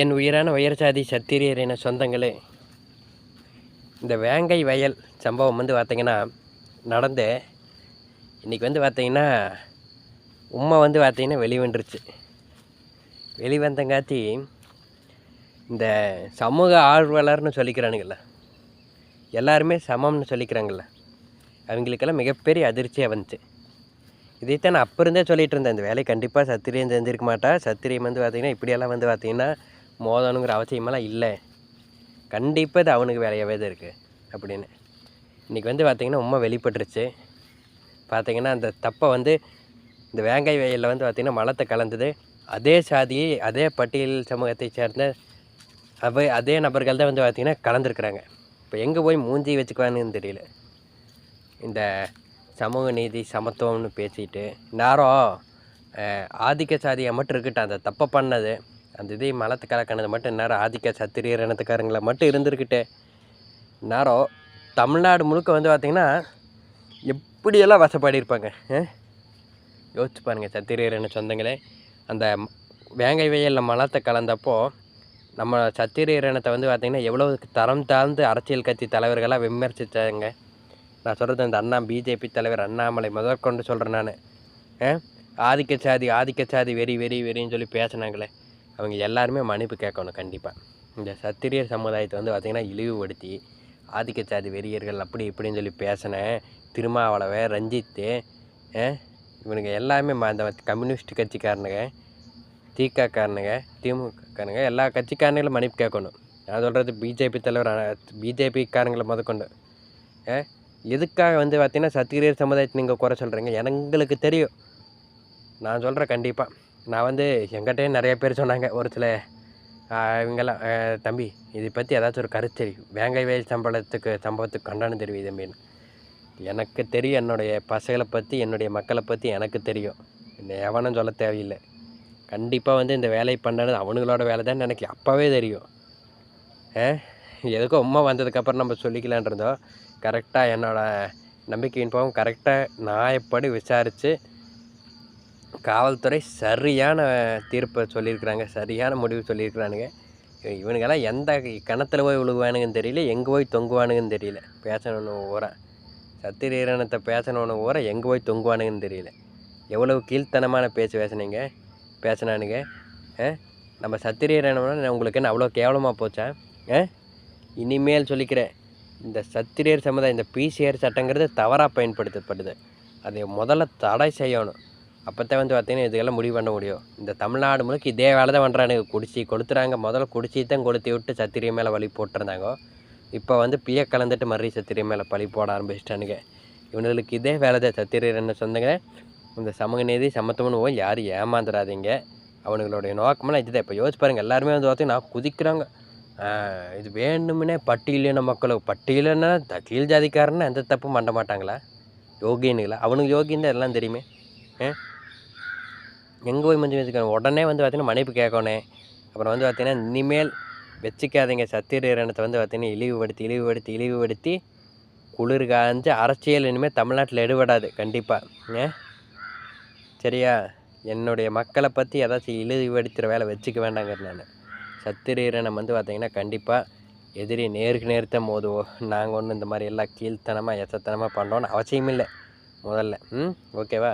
என் உயிரான உயர் சாதி சத்திரியர் என சொந்தங்களே இந்த வேங்கை வயல் சம்பவம் வந்து பார்த்திங்கன்னா நடந்து இன்றைக்கி வந்து பார்த்திங்கன்னா உம்மை வந்து பார்த்திங்கன்னா வெளிவந்துருச்சு. வெளிவந்தங்காட்டி இந்த சமூக ஆர்வலர்னு சொல்லிக்கிறானுங்கள எல்லாருமே சமம்னு சொல்லிக்கிறாங்கல்ல அவங்களுக்கெல்லாம் மிகப்பெரிய அதிர்ச்சியாக வந்துச்சு. இதைத்தான் நான் அப்போ இருந்தே சொல்லிகிட்டு இருந்தேன் இந்த வேலையை கண்டிப்பாக சத்திரியம் செஞ்சுருக்க மாட்டா சத்திரியம் வந்து பார்த்திங்கன்னா இப்படியெல்லாம் வந்து பார்த்திங்கன்னா மோதணுங்கிற அவசியமெல்லாம் இல்லை. கண்டிப்பாக இது அவனுக்கு வேலையாகவே தான் இருக்குது அப்படின்னு. இன்றைக்கி வந்து பார்த்திங்கன்னா உண்மை வெளிப்பட்டுருச்சு. பார்த்திங்கன்னா அந்த தப்பை வந்து இந்த வேங்காய் வயலில் வந்து பார்த்திங்கன்னா மலத்தை கலந்தது. அதே சாதியை அதே பட்டியல் சமூகத்தை சேர்ந்த அவை அதே நபர்கள் தான் வந்து பார்த்திங்கன்னா கலந்துருக்குறாங்க. இப்போ எங்கே போய் மூஞ்சி வச்சுக்குவானுன்னு தெரியல. இந்த சமூக நீதி சமத்துவம்னு பேசிட்டு நேரம் ஆதிக்க சாதியை மட்டும் இருக்கட்டும் அந்த தப்பை பண்ணது. அந்த இதே மலத்து மட்டும் இந்நேரம் ஆதிக்க சத்திரியர் இனத்துக்காரங்களை மட்டும் இருந்திருக்கிட்டு. நேரம் தமிழ்நாடு முழுக்க வந்து பார்த்திங்கன்னா எப்படியெல்லாம் வசப்பாடியிருப்பாங்க யோசிச்சு பாருங்கள் சத்திரியர் இன சொந்தங்களே. அந்த வேங்கை வயலில் மலத்தை கலந்தப்போ நம்ம சத்திரியர் இனத்தை வந்து பார்த்திங்கன்னா எவ்வளோ தரம் தாழ்ந்து அரசியல் கட்சி தலைவர்களாக விமர்சித்தாங்க நான் சொல்கிறது அந்த அண்ணா பிஜேபி தலைவர் அண்ணாமலை முதற்கொண்டு சொல்கிறேன் நான் ஆதிக்க சாதி ஆதிக்க சாதி வெறி வெறி வெறின்னு சொல்லி பேசுனாங்களே. அவங்க எல்லாருமே மன்னிப்பு கேட்கணும் கண்டிப்பாக இந்த சத்திரியர் சமுதாயத்தை வந்து பார்த்திங்கன்னா இழிவுபடுத்தி ஆதிக்க சாதி வெறியர்கள் அப்படி இப்படின்னு சொல்லி பேசினேன் திருமாவளவை ரஞ்சித்து இவனுங்க எல்லாமே ம- அந்த கம்யூனிஸ்ட் கட்சிக்காரனுங்க திகாக்காரனுங்க திமுகக்காரனுங்க எல்லா கட்சிக்காரங்களும் மன்னிப்பு கேட்கணும். நான் சொல்கிறது பிஜேபி தலைவர் பிஜேபிக்காரங்களை முதற்கொண்டு. எதுக்காக வந்து பார்த்திங்கன்னா சத்திரியர் சமுதாயத்தை நீங்கள் குறை சொல்கிறீங்க எங்களுக்கு தெரியும். நான் சொல்கிறேன் கண்டிப்பாக நான் வந்து எங்கிட்டே நிறைய பேர் சொன்னாங்க ஒரு சில இவங்கெல்லாம் தம்பி இதை பற்றி ஏதாச்சும் ஒரு கருத்து தெரியும் வேங்கை வேல் சம்பளத்துக்கு சம்பவத்துக்கு கண்டனம் தெரியுது தம்பின்னு எனக்கு தெரியும் என்னுடைய பசங்களை பற்றி என்னுடைய மக்களை பற்றி எனக்கு தெரியும். என்ன எவனும் சொல்ல தேவையில்லை. கண்டிப்பாக வந்து இந்த வேலையை பண்ணது அவனுங்களோட வேலை தான் எனக்கு அப்போவே தெரியும். ஆ எதுக்கும் உண்மை வந்ததுக்கப்புறம் நம்ம சொல்லிக்கலான் இருந்தோம். கரெக்டாக என்னோடய நம்பிக்கையின் போகும் கரெக்டாக நியாயப்படி விசாரித்து காவல்துறை சரியான தீர்ப்பை சொல்லியிருக்கிறாங்க சரியான முடிவு சொல்லியிருக்கிறானுங்க. இவனுங்கெல்லாம் எந்த கிணத்துல போய் விழுகுவானுங்கன்னு தெரியல எங்கே போய் தொங்குவானுங்கன்னு தெரியல. பேசணுன்னு ஊரா சத்திரீரணத்தை பேசணுன்னு ஊரா எங்கே போய் தொங்குவானுங்கன்னு தெரியல. எவ்வளவு கீழ்த்தனமான பேச்சு பேசுனீங்க பேசினானுங்க ஆ? நம்ம சத்திரியரணம்னா உங்களுக்கு என்ன அவ்வளோ கேவலமாக போச்சா? ஆ? இனிமேல் சொல்லிக்கிறேன் இந்த சத்திரியர் சமுதாயம் இந்த பிசிஆர் சட்டங்கிறது தவறாக பயன்படுத்தப்படுது. அதை முதல்ல தடை செய்யணும். அப்போ தான் வந்து பார்த்தீங்கன்னா இதுக்கெல்லாம் முடிவு பண்ண முடியும். இந்த தமிழ்நாடு முழுக்க இதே வேலை தான் பண்ணுறானுங்க குடிச்சி கொளுத்துறாங்க. முதல்ல குடிச்சி தான் கொளுத்தி விட்டு சத்திரிய மேலே வழி போட்டிருந்தாங்க. இப்போ வந்து பிய கலந்துட்டு மறுபடியும் சத்திரிய மேலே பழி போட ஆரம்பிச்சிட்டானுங்க. இவனுங்களுக்கு இதே வேலை தான். சத்திரியர் என்ன சொந்தங்க இந்த சமூக நீதி சமத்துவம்னு போய் யாரும் ஏமாந்துடாதீங்க அவனுங்களுடைய நோக்கமெல்லாம் இதுதான். இப்போ யோசிச்சு பாருங்கள் எல்லாருமே வந்து பார்த்தீங்கன்னா குதிக்கிறாங்க. இது வேணுமுனே பட்டியலின மக்களுக்கு. பட்டியலன்னா த கீழ் ஜாதிக்காரன்னு எந்த தப்பும் பண்ண மாட்டாங்களா? யோகின்னுங்களா அவனுக்கு யோகின்னு எல்லாம் தெரியுமே. ஆ? எங்கே போய் மஞ்சள் வச்சுக்கணும் உடனே வந்து பார்த்தீங்கன்னா மன்னிப்பு கேட்கணும் அப்புறம் வந்து பார்த்தீங்கன்னா இனிமேல் வச்சுக்காதீங்க. சத்திரீரணத்தை வந்து பார்த்தீங்கன்னா இழிவுபடுத்தி இழிவுபடுத்தி இழிவுபடுத்தி குளிர் காஞ்சு அரசியல் இனிமேல் தமிழ்நாட்டில் எடுபடாது. கண்டிப்பாக ஏ? சரியா? என்னுடைய மக்களை பற்றி ஏதாச்சும் இழிவுபடுத்துகிற வேலை வச்சுக்க வேண்டாங்கிற நான். சத்திரீரணம் வந்து பார்த்தீங்கன்னா கண்டிப்பாக எதிரி நேருக்கு நேர்த்த மோதுவோ நாங்கள் ஒன்றும் இந்த மாதிரி எல்லாம் கீழ்த்தனமாக எசத்தனமாக பண்ணுறோன்னு அவசியம் இல்லை முதல்ல. ம்? ஓகேவா?